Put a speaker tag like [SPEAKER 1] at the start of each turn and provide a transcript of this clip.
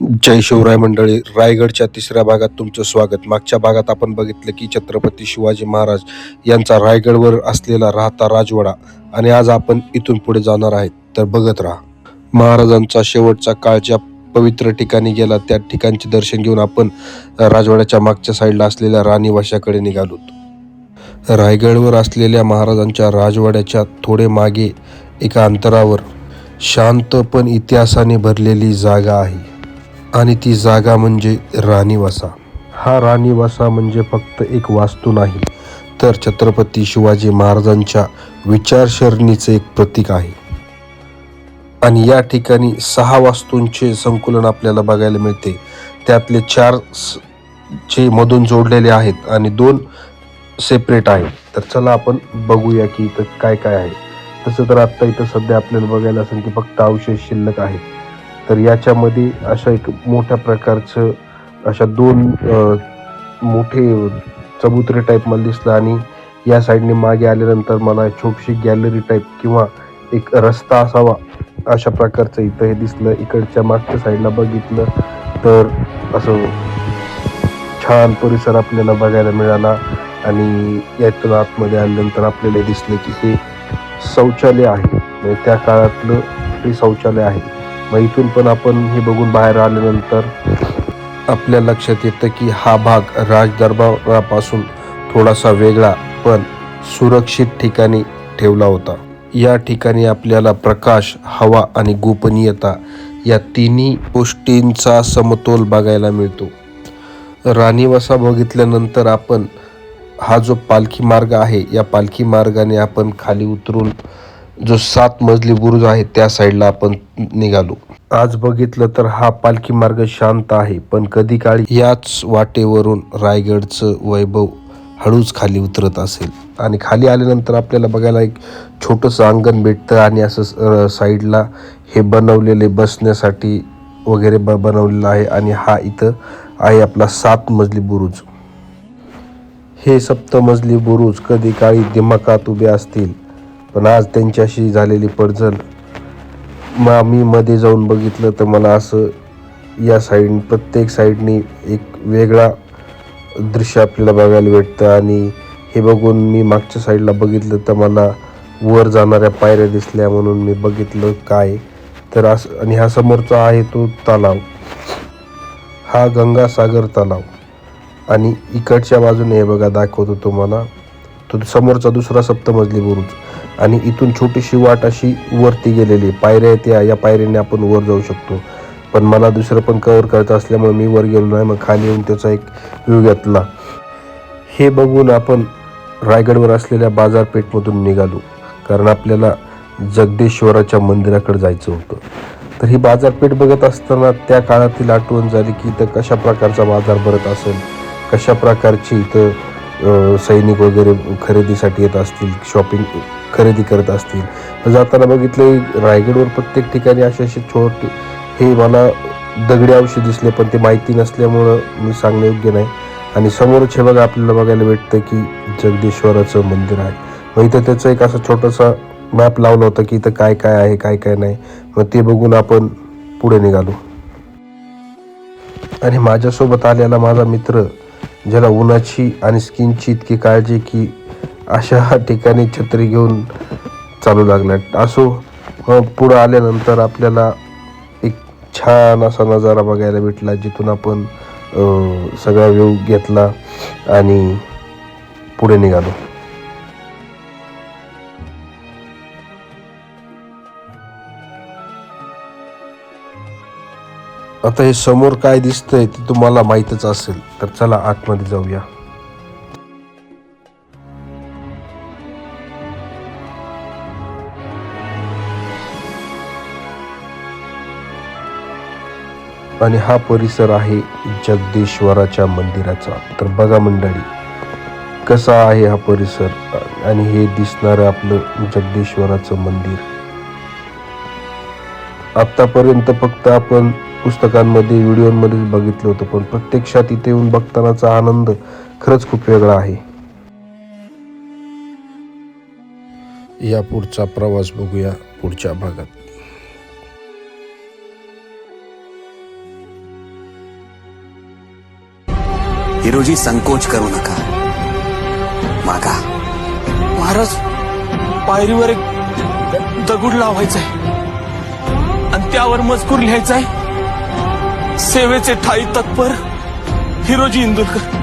[SPEAKER 1] जय शिवराय मंडळी रायगडच्या तिसऱ्या भागात तुमचं स्वागत. मागच्या भागात आपण बघितलं की छत्रपती शिवाजी महाराज यांचा रायगडवर असलेला राहता राजवाडा आणि आज आपण इथून पुढे जाणार आहेत तर बघत राहा. महाराजांचा शेवटचा काळ ज्या पवित्र ठिकाणी गेला त्या ठिकाणचे दर्शन घेऊन आपण राजवाड्याच्या मागच्या साईडला असलेल्या राणीवाशाकडे निघालो. रायगडवर असलेल्या महाराजांच्या राजवाड्याच्या थोडे मागे एका अंतरावर शांत पण इतिहासाने भरलेली जागा आहे. आणि ती जागा म्हणजे राणीवासा. हा राणीवासा म्हणजे फक्त एक वास्तू नाही तर छत्रपती शिवाजी महाराजांच्या विचारसरणीचे एक प्रतीक आहे. आणि या ठिकाणी सहा वास्तूंचे संकुलन आपल्याला बघायला मिळते. त्यातले चार स- चे मधून जोडलेले आहेत आणि दोन सेपरेट आहेत. तर चला आपण बघूया की इथं काय काय आहे. तसं तर आत्ता इथं सध्या आपल्याला बघायला असेल की फक्त अवशेष शिल्लक आहेत. तर याच्यामध्ये अशा एक मोठ्या प्रकारचं अशा दोन मोठे चबुतरे टाईप मला दिसलं आणि या साईडने मागे आल्यानंतर मला छोटीशी गॅलरी टाईप किंवा एक रस्ता असावा अशा प्रकारचं इथं हे दिसलं. इकडच्या मागच्या साईडला बघितलं तर असं छान परिसर आपल्याला बघायला मिळाला आणि यातून आतमध्ये आल्यानंतर आपल्याला दिसलं की हे शौचालय आहे. म्हणजे त्या काळातलं हे शौचालय आहे. मग इथून पण आपण हे बघून बाहेर आल्यानंतर आपल्या लक्षात येतं की हा भाग राजदरबारापासून थोडासा वेगळा पण सुरक्षित ठिकाणी ठेवला होता. या ठिकाणी आपल्याला प्रकाश हवा आणि गोपनीयता या तिन्ही गोष्टींचा समतोल बघायला मिळतो. राणीवासा बघितल्यानंतर आपण हा जो पालखी मार्ग आहे या पालखी मार्गाने आपण खाली उतरून जो सात मजली बुरुज आहे त्या साईडला आपण निघालो. आज बघितलं तर हा पालखी मार्ग शांत आहे पण कधी काळी याच वाटेवरून रायगडचं वैभव हळूच खाली उतरत असेल. आणि खाली आल्यानंतर आपल्याला बघायला एक छोटंसं अंगण भेटतं आणि असं साईडला हे बनवलेले बसण्यासाठी वगैरे ब बनवलेलं आहे आणि हा इथं आहे आपला सात मजली बुरुज. हे सप्तमजली बुरुज कधी काळी दिमाकात उभे असतील पण आज त्यांच्याशी झालेली पडझड मग मी मध्ये जाऊन बघितलं तर मला असं या साईड प्रत्येक साईडनी एक वेगळा दृश्य आपल्याला बघायला भेटतं. आणि हे बघून मी मागच्या साईडला बघितलं तर मला वर जाणाऱ्या पायऱ्या दिसल्या म्हणून मी बघितलं काय. तर असं आणि हा समोरचा आहे तो तलाव. हा गंगासागर तलाव. आणि इकडच्या बाजूने हे बघा दाखवतो तुम्हाला. तो समोरचा दुसरा सप्तमजली बुरुज. आणि इथून छोटीशी वाट अशी वरती गेलेली. पायऱ्या आहेत या पायऱ्याने आपण वर जाऊ शकतो. पण मला दुसरं पण कवर करत असल्यामुळे मी वर गेलो नाही मग खाली येऊन त्याचा एक व्ह्यू घेतला. हे बघून आपण रायगडवर असलेल्या बाजारपेठमधून निघालो कारण आपल्याला जगदेश्वराच्या मंदिराकडे जायचं होतं. तर ही बाजारपेठ बघत असताना त्या काळातील आठवण झाली की इथं कशा प्रकारचा बाजार भरत असेल कशा प्रकारची इथं सैनिक वगैरे खरेदीसाठी येत असतील शॉपिंग खरेदी करत असतील. जाताना बघितले रायगडवर प्रत्येक ठिकाणी असे असे छोटे हे मला दगडी औषध दिसले पण ते माहिती नसल्यामुळं मी सांगणं योग्य नाही. आणि समोरच हे बघा आपल्याला बघायला भेटतं की जगदीश्वराचं मंदिर आहे. मग इथं त्याचं एक असं छोटंसं मॅप लावलं होतं की इथं काय काय आहे काय काय नाही. मग ते बघून आपण पुढे निघालो. आणि माझ्यासोबत आलेला माझा मित्र ज्याला उन्हाची आणि स्किनची इतकी काळजी की अशा ठिकाणी छत्री घेऊन चालू लागल्या असो पुढं आल्यानंतर आपल्याला एक छान असा नजारा बघायला भेटला जिथून आपण सगळा व्यू घेतला आणि पुढे निघालो. आता हे समोर काय दिसतंय ते तुम्हाला माहीतच असेल तर चला आतमध्ये जाऊया. आणि हा परिसर आहे जगदीश्वराच्या मंदिराचा. तर बघा मंडळी कसा आहे हा परिसर आणि हे दिसणारं आपलं जगदीश्वराचं मंदिर. आतापर्यंत फक्त आपण पुस्तकांमध्ये व्हिडिओमध्ये बघितलं होतं पण प्रत्यक्षात इथे येऊन बघतानाचा आनंद खरंच खूप वेगळा आहे. या पुढचा प्रवास बघूया पुढच्या भागात.
[SPEAKER 2] हिरोजी संकोच करू नका. मागा.
[SPEAKER 3] महाराज पायरीवर एक दगड लावायचा आहे आणि त्यावर मजकूर लिहायचा आहे सेवेचे ठाई तत्पर हिरोजी इंदुरकर.